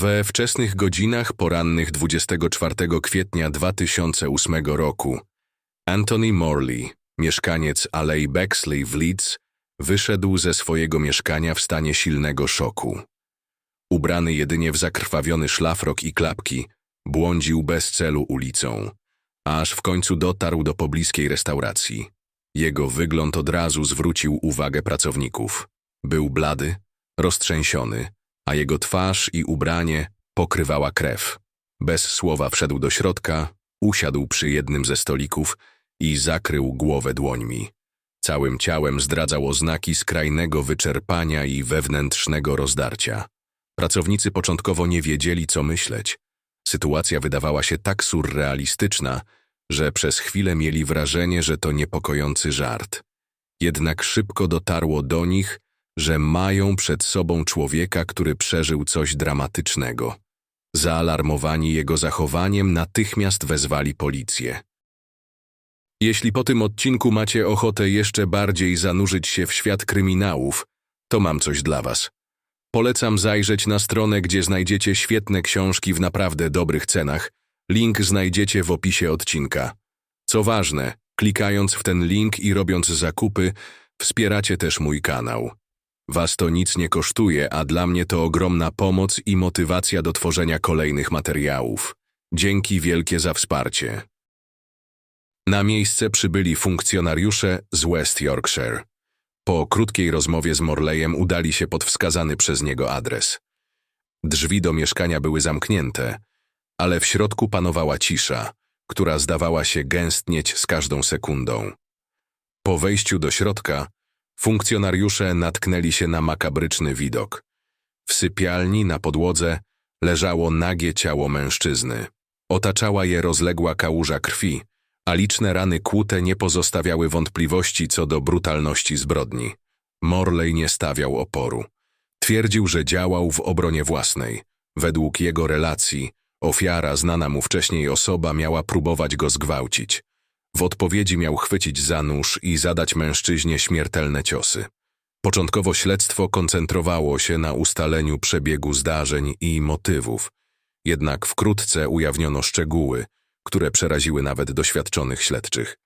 We wczesnych godzinach porannych 24 kwietnia 2008 roku Anthony Morley, mieszkaniec Alei Bexley w Leeds, wyszedł ze swojego mieszkania w stanie silnego szoku. Ubrany jedynie w zakrwawiony szlafrok i klapki, błądził bez celu ulicą, aż w końcu dotarł do pobliskiej restauracji. Jego wygląd od razu zwrócił uwagę pracowników. Był blady, roztrzęsiony, a jego twarz i ubranie pokrywała krew. Bez słowa wszedł do środka, usiadł przy jednym ze stolików i zakrył głowę dłońmi. Całym ciałem zdradzał oznaki skrajnego wyczerpania i wewnętrznego rozdarcia. Pracownicy początkowo nie wiedzieli, co myśleć. Sytuacja wydawała się tak surrealistyczna, że przez chwilę mieli wrażenie, że to niepokojący żart. Jednak szybko dotarło do nich, że mają przed sobą człowieka, który przeżył coś dramatycznego. Zaalarmowani jego zachowaniem, natychmiast wezwali policję. Jeśli po tym odcinku macie ochotę jeszcze bardziej zanurzyć się w świat kryminałów, to mam coś dla Was. Polecam zajrzeć na stronę, gdzie znajdziecie świetne książki w naprawdę dobrych cenach. Link znajdziecie w opisie odcinka. Co ważne, klikając w ten link i robiąc zakupy, wspieracie też mój kanał. Was to nic nie kosztuje, a dla mnie to ogromna pomoc i motywacja do tworzenia kolejnych materiałów. Dzięki wielkie za wsparcie. Na miejsce przybyli funkcjonariusze z West Yorkshire. Po krótkiej rozmowie z Morleyem udali się pod wskazany przez niego adres. Drzwi do mieszkania były zamknięte, ale w środku panowała cisza, która zdawała się gęstnieć z każdą sekundą. Po wejściu do środka funkcjonariusze natknęli się na makabryczny widok. W sypialni na podłodze leżało nagie ciało mężczyzny. Otaczała je rozległa kałuża krwi, a liczne rany kłute nie pozostawiały wątpliwości co do brutalności zbrodni. Morley nie stawiał oporu. Twierdził, że działał w obronie własnej. Według jego relacji, ofiara, znana mu wcześniej osoba, miała próbować go zgwałcić. W odpowiedzi miał chwycić za nóż i zadać mężczyźnie śmiertelne ciosy. Początkowo śledztwo koncentrowało się na ustaleniu przebiegu zdarzeń i motywów, jednak wkrótce ujawniono szczegóły, które przeraziły nawet doświadczonych śledczych.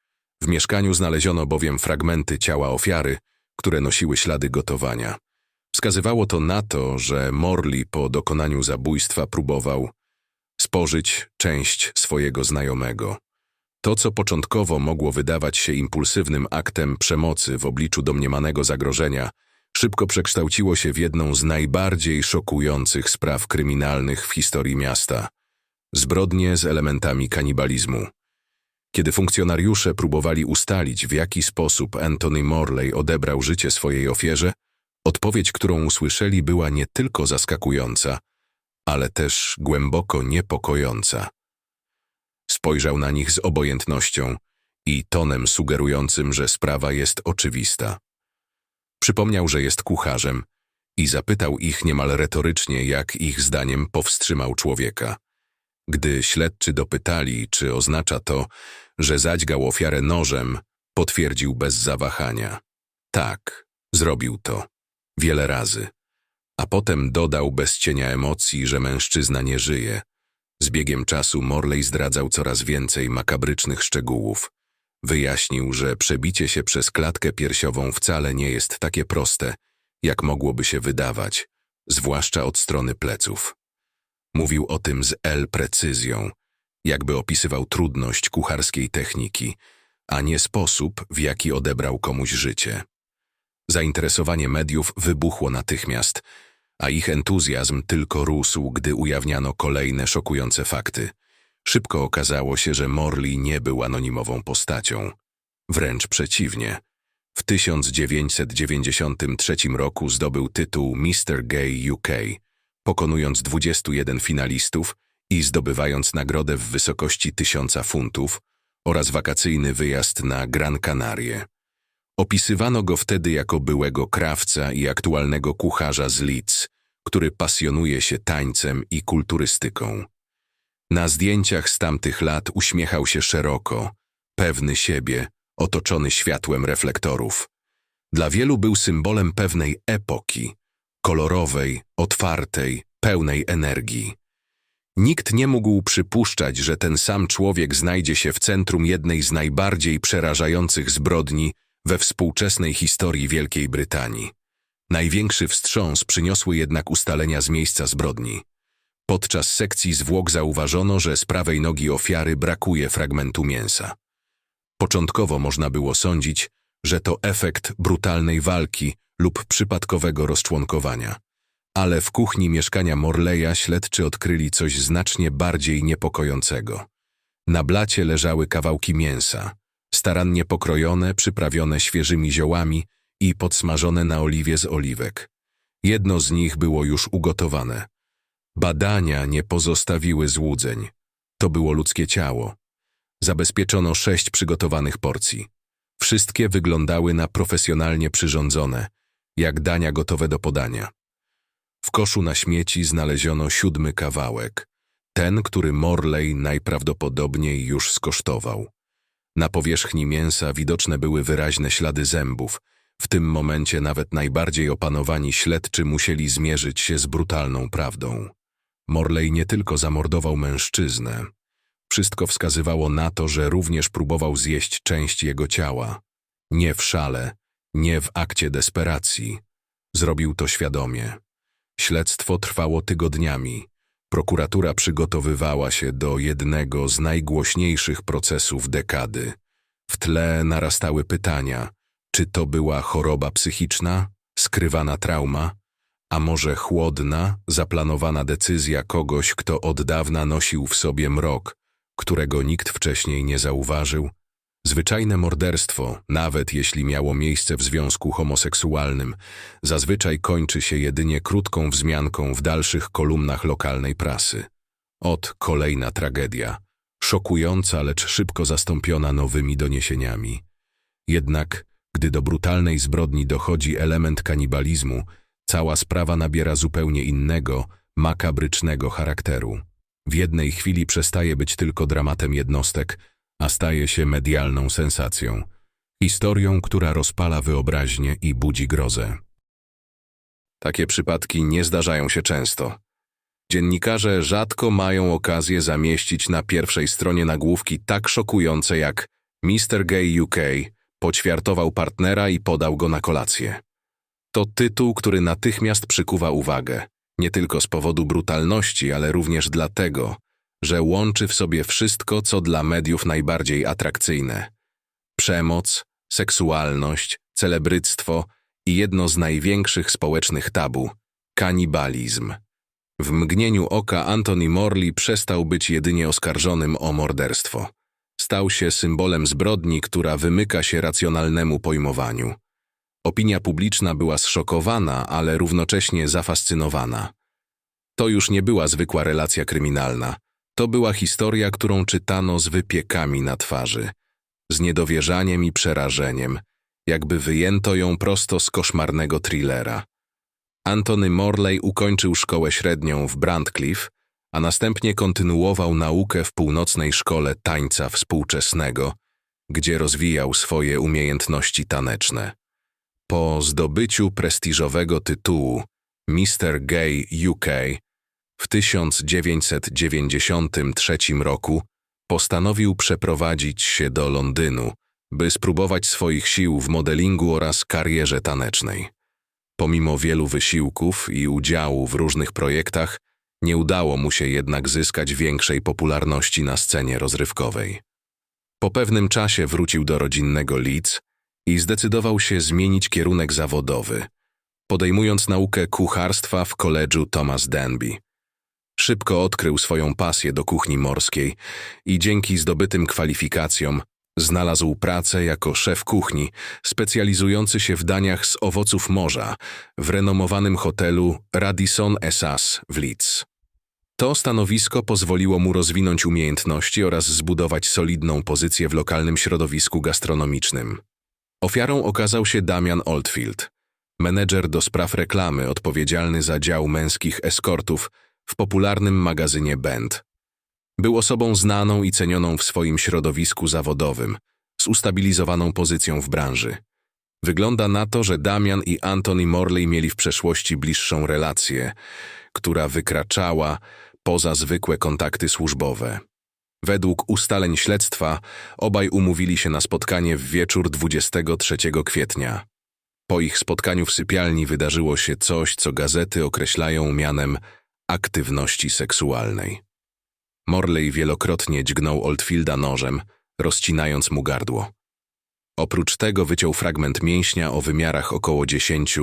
W mieszkaniu znaleziono bowiem fragmenty ciała ofiary, które nosiły ślady gotowania. Wskazywało to na to, że Morley po dokonaniu zabójstwa próbował spożyć część swojego znajomego. To, co początkowo mogło wydawać się impulsywnym aktem przemocy w obliczu domniemanego zagrożenia, szybko przekształciło się w jedną z najbardziej szokujących spraw kryminalnych w historii miasta zbrodnie z elementami kanibalizmu. Kiedy funkcjonariusze próbowali ustalić, w jaki sposób Anthony Morley odebrał życie swojej ofierze, odpowiedź, którą usłyszeli, była nie tylko zaskakująca, ale też głęboko niepokojąca. Spojrzał na nich z obojętnością i tonem sugerującym, że sprawa jest oczywista. Przypomniał, że jest kucharzem i zapytał ich niemal retorycznie, jak ich zdaniem powstrzymał człowieka. Gdy śledczy dopytali, czy oznacza to, że zadźgał ofiarę nożem, potwierdził bez zawahania. Tak, zrobił to. Wiele razy. A potem dodał bez cienia emocji, że mężczyzna nie żyje. Z biegiem czasu Morley zdradzał coraz więcej makabrycznych szczegółów. Wyjaśnił, że przebicie się przez klatkę piersiową wcale nie jest takie proste, jak mogłoby się wydawać, zwłaszcza od strony pleców. Mówił o tym z L precyzją, jakby opisywał trudność kucharskiej techniki, a nie sposób, w jaki odebrał komuś życie. Zainteresowanie mediów wybuchło natychmiast, a ich entuzjazm tylko rósł, gdy ujawniano kolejne szokujące fakty. Szybko okazało się, że Morley nie był anonimową postacią. Wręcz przeciwnie. W 1993 roku zdobył tytuł Mr. Gay UK, pokonując 21 finalistów i zdobywając nagrodę w wysokości tysiąca funtów oraz wakacyjny wyjazd na Gran Canarie. Opisywano go wtedy jako byłego krawca i aktualnego kucharza z Leeds, który pasjonuje się tańcem i kulturystyką. Na zdjęciach z tamtych lat uśmiechał się szeroko, pewny siebie, otoczony światłem reflektorów. Dla wielu był symbolem pewnej epoki, kolorowej, otwartej, pełnej energii. Nikt nie mógł przypuszczać, że ten sam człowiek znajdzie się w centrum jednej z najbardziej przerażających zbrodni we współczesnej historii Wielkiej Brytanii. Największy wstrząs przyniosły jednak ustalenia z miejsca zbrodni. Podczas sekcji zwłok zauważono, że z prawej nogi ofiary brakuje fragmentu mięsa. Początkowo można było sądzić, że to efekt brutalnej walki lub przypadkowego rozczłonkowania. Ale w kuchni mieszkania Morleya śledczy odkryli coś znacznie bardziej niepokojącego. Na blacie leżały kawałki mięsa, starannie pokrojone, przyprawione świeżymi ziołami i podsmażone na oliwie z oliwek. Jedno z nich było już ugotowane. Badania nie pozostawiły złudzeń. To było ludzkie ciało. Zabezpieczono sześć przygotowanych porcji. Wszystkie wyglądały na profesjonalnie przyrządzone, jak dania gotowe do podania. W koszu na śmieci znaleziono siódmy kawałek, ten, który Morley najprawdopodobniej już skosztował. Na powierzchni mięsa widoczne były wyraźne ślady zębów. W tym momencie nawet najbardziej opanowani śledczy musieli zmierzyć się z brutalną prawdą. Morley nie tylko zamordował mężczyznę. Wszystko wskazywało na to, że również próbował zjeść część jego ciała. Nie w szale, nie w akcie desperacji. Zrobił to świadomie. Śledztwo trwało tygodniami. Prokuratura przygotowywała się do jednego z najgłośniejszych procesów dekady. W tle narastały pytania, czy to była choroba psychiczna, skrywana trauma, a może chłodna, zaplanowana decyzja kogoś, kto od dawna nosił w sobie mrok, którego nikt wcześniej nie zauważył? Zwyczajne morderstwo, nawet jeśli miało miejsce w związku homoseksualnym, zazwyczaj kończy się jedynie krótką wzmianką w dalszych kolumnach lokalnej prasy. Ot kolejna tragedia, szokująca, lecz szybko zastąpiona nowymi doniesieniami. Jednak, gdy do brutalnej zbrodni dochodzi element kanibalizmu, cała sprawa nabiera zupełnie innego, makabrycznego charakteru. W jednej chwili przestaje być tylko dramatem jednostek, a staje się medialną sensacją, historią, która rozpala wyobraźnię i budzi grozę. Takie przypadki nie zdarzają się często. Dziennikarze rzadko mają okazję zamieścić na pierwszej stronie nagłówki tak szokujące jak Mr. Gay UK poćwiartował partnera i podał go na kolację. To tytuł, który natychmiast przykuwa uwagę, nie tylko z powodu brutalności, ale również dlatego, że łączy w sobie wszystko, co dla mediów najbardziej atrakcyjne. Przemoc, seksualność, celebryctwo i jedno z największych społecznych tabu – kanibalizm. W mgnieniu oka Anthony Morley przestał być jedynie oskarżonym o morderstwo. Stał się symbolem zbrodni, która wymyka się racjonalnemu pojmowaniu. Opinia publiczna była zszokowana, ale równocześnie zafascynowana. To już nie była zwykła relacja kryminalna. To była historia, którą czytano z wypiekami na twarzy, z niedowierzaniem i przerażeniem, jakby wyjęto ją prosto z koszmarnego thrillera. Antony Morley ukończył szkołę średnią w Brandcliffe, a następnie kontynuował naukę w północnej szkole tańca współczesnego, gdzie rozwijał swoje umiejętności taneczne. Po zdobyciu prestiżowego tytułu Mr. Gay UK w 1993 roku postanowił przeprowadzić się do Londynu, by spróbować swoich sił w modelingu oraz karierze tanecznej. Pomimo wielu wysiłków i udziału w różnych projektach, nie udało mu się jednak zyskać większej popularności na scenie rozrywkowej. Po pewnym czasie wrócił do rodzinnego Leeds i zdecydował się zmienić kierunek zawodowy, podejmując naukę kucharstwa w koledżu Thomas Danby. Szybko odkrył swoją pasję do kuchni morskiej i dzięki zdobytym kwalifikacjom znalazł pracę jako szef kuchni, specjalizujący się w daniach z owoców morza w renomowanym hotelu Radisson Essas w Leeds. To stanowisko pozwoliło mu rozwinąć umiejętności oraz zbudować solidną pozycję w lokalnym środowisku gastronomicznym. Ofiarą okazał się Damian Oldfield, menedżer do spraw reklamy odpowiedzialny za dział męskich eskortów w popularnym magazynie Band. Był osobą znaną i cenioną w swoim środowisku zawodowym, z ustabilizowaną pozycją w branży. Wygląda na to, że Damian i Anthony Morley mieli w przeszłości bliższą relację, która wykraczała poza zwykłe kontakty służbowe. Według ustaleń śledztwa obaj umówili się na spotkanie w wieczór 23 kwietnia. Po ich spotkaniu w sypialni wydarzyło się coś, co gazety określają mianem aktywności seksualnej. Morley wielokrotnie dźgnął Oldfielda nożem, rozcinając mu gardło. Oprócz tego wyciął fragment mięśnia o wymiarach około 10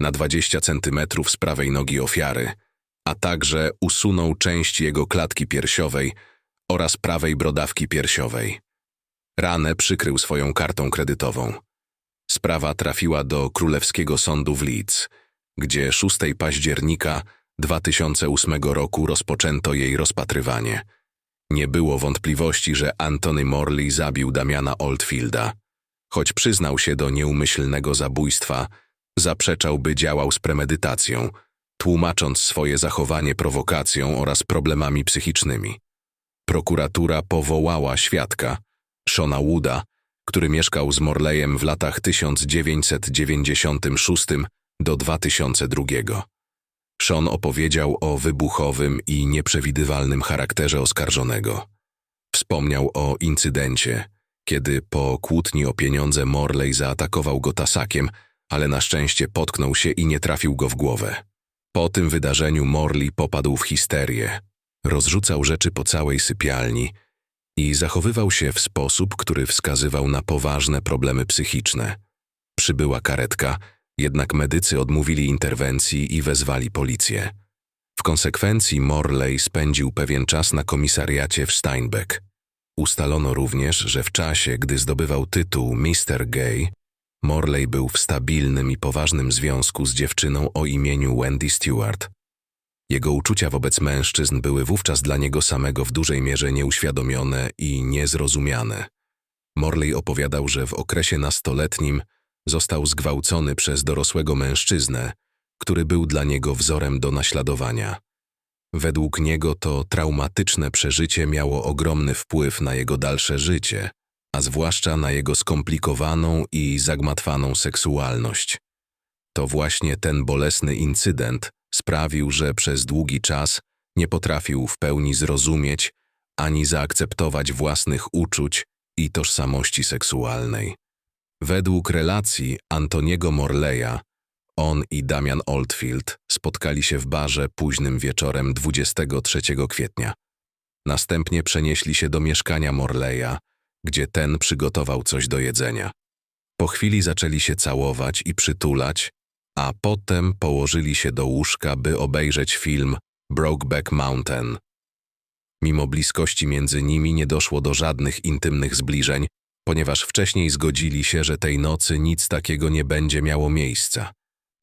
na 20 centymetrów z prawej nogi ofiary, a także usunął część jego klatki piersiowej oraz prawej brodawki piersiowej. Ranę przykrył swoją kartą kredytową. Sprawa trafiła do Królewskiego Sądu w Leeds, gdzie 6 października 2008 roku rozpoczęto jej rozpatrywanie. Nie było wątpliwości, że Anthony Morley zabił Damiana Oldfielda. Choć przyznał się do nieumyślnego zabójstwa, zaprzeczał, by działał z premedytacją, tłumacząc swoje zachowanie prowokacją oraz problemami psychicznymi. Prokuratura powołała świadka, Shona Wooda, który mieszkał z Morleyem w latach 1996 do 2002. Sean opowiedział o wybuchowym i nieprzewidywalnym charakterze oskarżonego. Wspomniał o incydencie, kiedy po kłótni o pieniądze Morley zaatakował go tasakiem, ale na szczęście potknął się i nie trafił go w głowę. Po tym wydarzeniu Morley popadł w histerię. Rozrzucał rzeczy po całej sypialni i zachowywał się w sposób, który wskazywał na poważne problemy psychiczne. Przybyła karetka, jednak medycy odmówili interwencji i wezwali policję. W konsekwencji Morley spędził pewien czas na komisariacie w Steinbeck. Ustalono również, że w czasie, gdy zdobywał tytuł Mr. Gay, Morley był w stabilnym i poważnym związku z dziewczyną o imieniu Wendy Stewart. Jego uczucia wobec mężczyzn były wówczas dla niego samego w dużej mierze nieuświadomione i niezrozumiane. Morley opowiadał, że w okresie nastoletnim został zgwałcony przez dorosłego mężczyznę, który był dla niego wzorem do naśladowania. Według niego to traumatyczne przeżycie miało ogromny wpływ na jego dalsze życie, a zwłaszcza na jego skomplikowaną i zagmatwaną seksualność. To właśnie ten bolesny incydent sprawił, że przez długi czas nie potrafił w pełni zrozumieć ani zaakceptować własnych uczuć i tożsamości seksualnej. Według relacji Antoniego Morleya, on i Damian Oldfield spotkali się w barze późnym wieczorem 23 kwietnia. Następnie przenieśli się do mieszkania Morleya, gdzie ten przygotował coś do jedzenia. Po chwili zaczęli się całować i przytulać, a potem położyli się do łóżka, by obejrzeć film Brokeback Mountain. Mimo bliskości między nimi nie doszło do żadnych intymnych zbliżeń, ponieważ wcześniej zgodzili się, że tej nocy nic takiego nie będzie miało miejsca.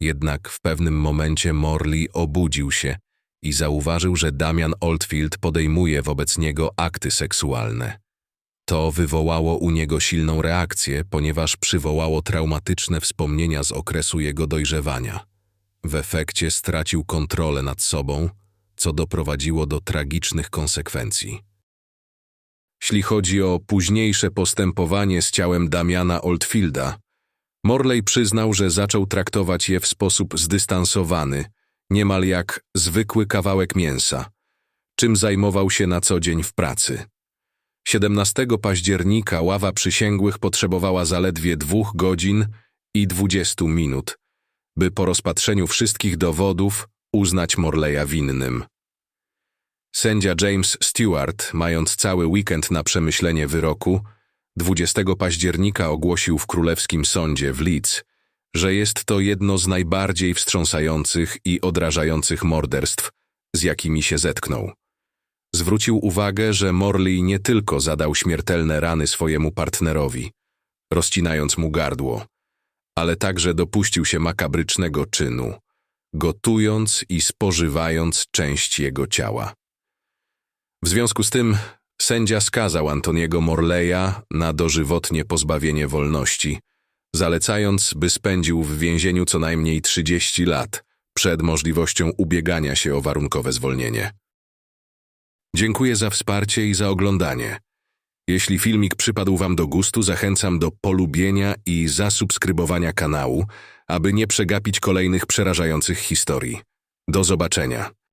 Jednak w pewnym momencie Morley obudził się i zauważył, że Damian Oldfield podejmuje wobec niego akty seksualne. To wywołało u niego silną reakcję, ponieważ przywołało traumatyczne wspomnienia z okresu jego dojrzewania. W efekcie stracił kontrolę nad sobą, co doprowadziło do tragicznych konsekwencji. Jeśli chodzi o późniejsze postępowanie z ciałem Damiana Oldfielda, Morley przyznał, że zaczął traktować je w sposób zdystansowany, niemal jak zwykły kawałek mięsa, czym zajmował się na co dzień w pracy. 17 października ława przysięgłych potrzebowała zaledwie dwóch godzin i 20 minut, by po rozpatrzeniu wszystkich dowodów uznać Morleya winnym. Sędzia James Stewart, mając cały weekend na przemyślenie wyroku, 20 października ogłosił w Królewskim Sądzie w Leeds, że jest to jedno z najbardziej wstrząsających i odrażających morderstw, z jakimi się zetknął. Zwrócił uwagę, że Morley nie tylko zadał śmiertelne rany swojemu partnerowi, rozcinając mu gardło, ale także dopuścił się makabrycznego czynu, gotując i spożywając część jego ciała. W związku z tym sędzia skazał Antoniego Morleya na dożywotnie pozbawienie wolności, zalecając, by spędził w więzieniu co najmniej 30 lat przed możliwością ubiegania się o warunkowe zwolnienie. Dziękuję za wsparcie i za oglądanie. Jeśli filmik przypadł Wam do gustu, zachęcam do polubienia i zasubskrybowania kanału, aby nie przegapić kolejnych przerażających historii. Do zobaczenia.